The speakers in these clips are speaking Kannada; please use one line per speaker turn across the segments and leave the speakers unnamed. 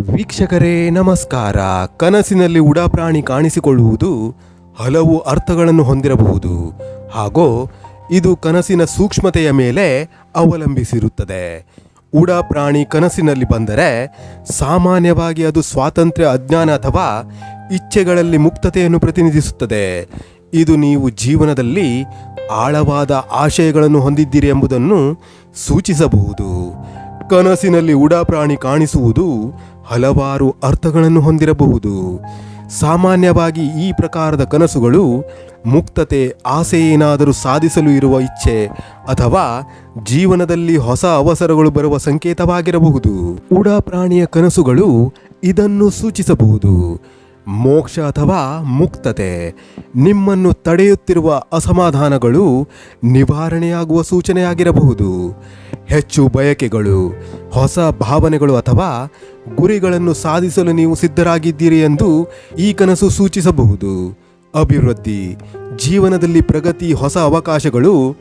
ವೀಕ್ಷಕರೇ, ನಮಸ್ಕಾರ. ಕನಸಿನಲ್ಲಿ ಉಡಾಪ್ರಾಣಿ ಕಾಣಿಸಿಕೊಳ್ಳುವುದು ಹಲವು ಅರ್ಥಗಳನ್ನು ಹೊಂದಿರಬಹುದು. ಹಾಗೂ ಇದು ಕನಸಿನ ಸೂಕ್ಷ್ಮತೆಯ ಮೇಲೆ ಅವಲಂಬಿಸಿರುತ್ತದೆ. ಉಡಾಪ್ರಾಣಿ ಕನಸಿನಲ್ಲಿ ಬಂದರೆ ಸಾಮಾನ್ಯವಾಗಿ ಅದು ಸ್ವಾತಂತ್ರ್ಯ, ಅಜ್ಞಾನ ಅಥವಾ ಇಚ್ಛೆಗಳಲ್ಲಿ ಮುಕ್ತತೆಯನ್ನು ಪ್ರತಿನಿಧಿಸುತ್ತದೆ. ಇದು ನೀವು ಜೀವನದಲ್ಲಿ ಆಳವಾದ ಆಶಯಗಳನ್ನು ಹೊಂದಿದ್ದೀರಿ ಎಂಬುದನ್ನು ಸೂಚಿಸಬಹುದು. ಕನಸಿನಲ್ಲಿ ಉಡಾಪ್ರಾಣಿ ಕಾಣಿಸುವುದು ಹಲವಾರು ಅರ್ಥಗಳನ್ನು ಹೊಂದಿರಬಹುದು. ಸಾಮಾನ್ಯವಾಗಿ ಈ ಪ್ರಕಾರದ ಕನಸುಗಳು ಮುಕ್ತತೆ, ಆಸೆ ಏನಾದರೂ ಸಾಧಿಸಲು ಇರುವ ಇಚ್ಛೆ ಅಥವಾ ಜೀವನದಲ್ಲಿ ಹೊಸ ಅವಸರಗಳು ಬರುವ ಸಂಕೇತವಾಗಿರಬಹುದು. ಉಡಾಪ್ರಾಣಿಯ ಕನಸುಗಳು ಇದನ್ನು ಸೂಚಿಸಬಹುದು. ಮೋಕ್ಷ ಅಥವಾ ಮುಕ್ತತೆ. ನಿಮ್ಮನ್ನು ತಡೆಯುತ್ತಿರುವ ಅಸಮಾಧಾನಗಳು ನಿವಾರಣೆಯಾಗುವ ಸೂಚನೆಯಾಗಿರಬಹುದು. ಹೆಚ್ಚು ಬಯಕೆಗಳು, ಹೊಸ ಭಾವನೆಗಳು ಅಥವಾ ಗುರಿಗಳನ್ನು ಸಾಧಿಸಲು ನೀವು ಸಿದ್ಧರಾಗಿದ್ದೀರಿ ಎಂದು ಈ ಕನಸು ಸೂಚಿಸಬಹುದು. ಅಭಿವೃದ್ಧಿ, ಜೀವನದಲ್ಲಿ ಪ್ರಗತಿ, ಹೊಸ ಅವಕಾಶಗಳು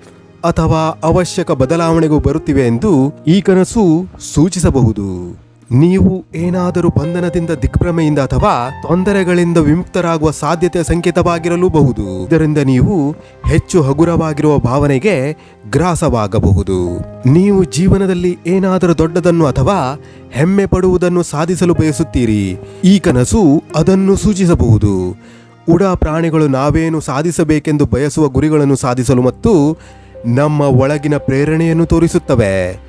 ಅಥವಾ ಅವಶ್ಯಕ ಬದಲಾವಣೆಗೂ ಬರುತ್ತಿವೆ ಎಂದು ಈ ಕನಸು ಸೂಚಿಸಬಹುದು. ನೀವು ಏನಾದರೂ ಬಂಧನದಿಂದ ದಿಗ್ಭ್ರಮೆಯಿಂದ ಅಥವಾ ತೊಂದರೆಗಳಿಂದ ವಿಮುಕ್ತರಾಗುವ ಸಾಧ್ಯತೆಯ ಸಂಕೇತವಾಗಿರಲೂಬಹುದು. ಇದರಿಂದ ನೀವು ಹೆಚ್ಚು ಹಗುರವಾಗಿರುವ ಭಾವನೆಗೆ ಗ್ರಾಸವಾಗಬಹುದು. ನೀವು ಜೀವನದಲ್ಲಿ ಏನಾದರೂ ದೊಡ್ಡದನ್ನು ಅಥವಾ ಹೆಮ್ಮೆ ಪಡುವುದನ್ನು ಸಾಧಿಸಲು ಬಯಸುತ್ತೀರಿ. ಈ ಕನಸು ಅದನ್ನು ಸೂಚಿಸಬಹುದು. ಉಡಾ ಪ್ರಾಣಿಗಳು ನಾವೇನು ಸಾಧಿಸಬೇಕೆಂದು ಬಯಸುವ ಗುರಿಗಳನ್ನು ಸಾಧಿಸಲು ಮತ್ತು ನಮ್ಮ ಒಳಗಿನ ಪ್ರೇರಣೆಯನ್ನು ತೋರಿಸುತ್ತವೆ.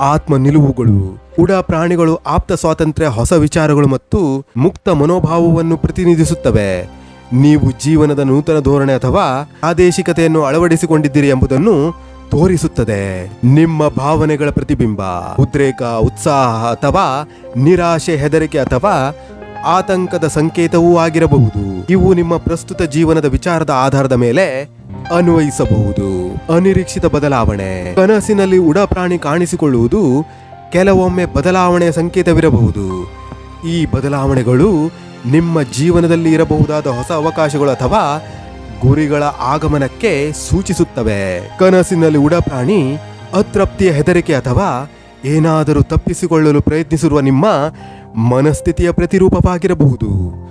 ಆತ್ಮ ನಿಲುವುಗಳು ಪ್ರಾಣಿಗಳು ಆಪ್ತ ಸ್ವಾತಂತ್ರ್ಯ, ಹೊಸ ವಿಚಾರಗಳು ಮತ್ತು ಮುಕ್ತ ಮನೋಭಾವವನ್ನು ಪ್ರತಿನಿಧಿಸುತ್ತವೆ. ನೀವು ಜೀವನದ ನೂತನ ಧೋರಣೆ ಅಥವಾ ಪ್ರಾದೇಶಿಕತೆಯನ್ನು ಅಳವಡಿಸಿಕೊಂಡಿದ್ದೀರಿ ಎಂಬುದನ್ನು ತೋರಿಸುತ್ತದೆ. ನಿಮ್ಮ ಭಾವನೆಗಳ ಪ್ರತಿಬಿಂಬ, ಉದ್ರೇಕ, ಉತ್ಸಾಹ ಅಥವಾ ನಿರಾಶೆ ಹೆದರಿಕೆ ಅಥವಾ ಆತಂಕದ ಸಂಕೇತವೂ ಆಗಿರಬಹುದು. ಇವು ನಿಮ್ಮ ಪ್ರಸ್ತುತ ಜೀವನದ ವಿಚಾರದ ಆಧಾರದ ಮೇಲೆ ಅನ್ವಯಿಸಬಹುದು. ಅನಿರೀಕ್ಷಿತ ಬದಲಾವಣೆ. ಕನಸಿನಲ್ಲಿ ಉಡ ಪ್ರಾಣಿ ಕಾಣಿಸಿಕೊಳ್ಳುವುದು ಕೆಲವೊಮ್ಮೆ ಬದಲಾವಣೆಯ ಸಂಕೇತವಿರಬಹುದು. ಈ ಬದಲಾವಣೆಗಳು ನಿಮ್ಮ ಜೀವನದಲ್ಲಿ ಇರಬಹುದಾದ ಹೊಸ ಅವಕಾಶಗಳು ಅಥವಾ ಗುರಿಗಳ ಆಗಮನಕ್ಕೆ ಸೂಚಿಸುತ್ತವೆ. ಕನಸಿನಲ್ಲಿ ಉಡ ಪ್ರಾಣಿ ಅತೃಪ್ತಿಯ ಹೆದರಿಕೆ ಅಥವಾ ಏನಾದರೂ ತಪ್ಪಿಸಿಕೊಳ್ಳಲು ಪ್ರಯತ್ನಿಸಿರುವ ನಿಮ್ಮ ಮನಸ್ಥಿತಿಯ ಪ್ರತಿರೂಪವಾಗಿರಬಹುದು.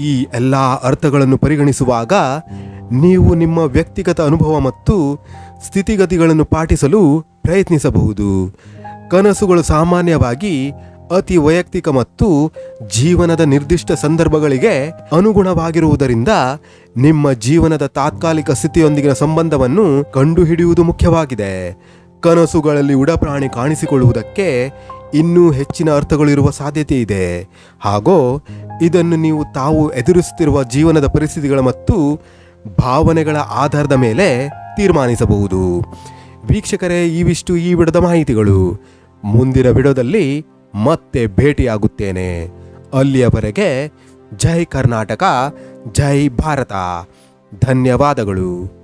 ಈ ಎಲ್ಲ ಅರ್ಥಗಳನ್ನು ಪರಿಗಣಿಸುವಾಗ ನೀವು ನಿಮ್ಮ ವ್ಯಕ್ತಿಗತ ಅನುಭವ ಮತ್ತು ಸ್ಥಿತಿಗತಿಗಳನ್ನು ಪಾಟಿಸಲು ಪ್ರಯತ್ನಿಸಬಹುದು. ಕನಸುಗಳು ಸಾಮಾನ್ಯವಾಗಿ ಅತಿ ವೈಯಕ್ತಿಕ ಮತ್ತು ಜೀವನದ ನಿರ್ದಿಷ್ಟ ಸಂದರ್ಭಗಳಿಗೆ ಅನುಗುಣವಾಗಿರುವುದರಿಂದ ನಿಮ್ಮ ಜೀವನದ ತಾತ್ಕಾಲಿಕ ಸ್ಥಿತಿಯೊಂದಿಗಿನ ಸಂಬಂಧವನ್ನು ಕಂಡುಹಿಡಿಯುವುದು ಮುಖ್ಯವಾಗಿದೆ. ಕನಸುಗಳಲ್ಲಿ ಉಡಪ್ರಾಣಿ ಕಾಣಿಸಿಕೊಳ್ಳುವುದಕ್ಕೆ ಇನ್ನೂ ಹೆಚ್ಚಿನ ಅರ್ಥಗಳಿರುವ ಸಾಧ್ಯತೆ ಇದೆ. ಹಾಗೂ, ಇದನ್ನು ನೀವು ತಾವು ಎದುರಿಸುತ್ತಿರುವ ಜೀವನದ ಪರಿಸ್ಥಿತಿಗಳ ಮತ್ತು ಭಾವನೆಗಳ ಆಧಾರದ ಮೇಲೆ ತೀರ್ಮಾನಿಸಬಹುದು. ವೀಕ್ಷಕರೇ, ಇವಿಷ್ಟು ಈ ವಿಡದ ಮಾಹಿತಿಗಳು. ಮುಂದಿನ ವಿಡದಲ್ಲಿ ಮತ್ತೆ ಭೇಟಿಯಾಗುತ್ತೇನೆ. ಅಲ್ಲಿಯವರೆಗೆ ಜೈ ಕರ್ನಾಟಕ, ಜೈ ಭಾರತ. ಧನ್ಯವಾದಗಳು.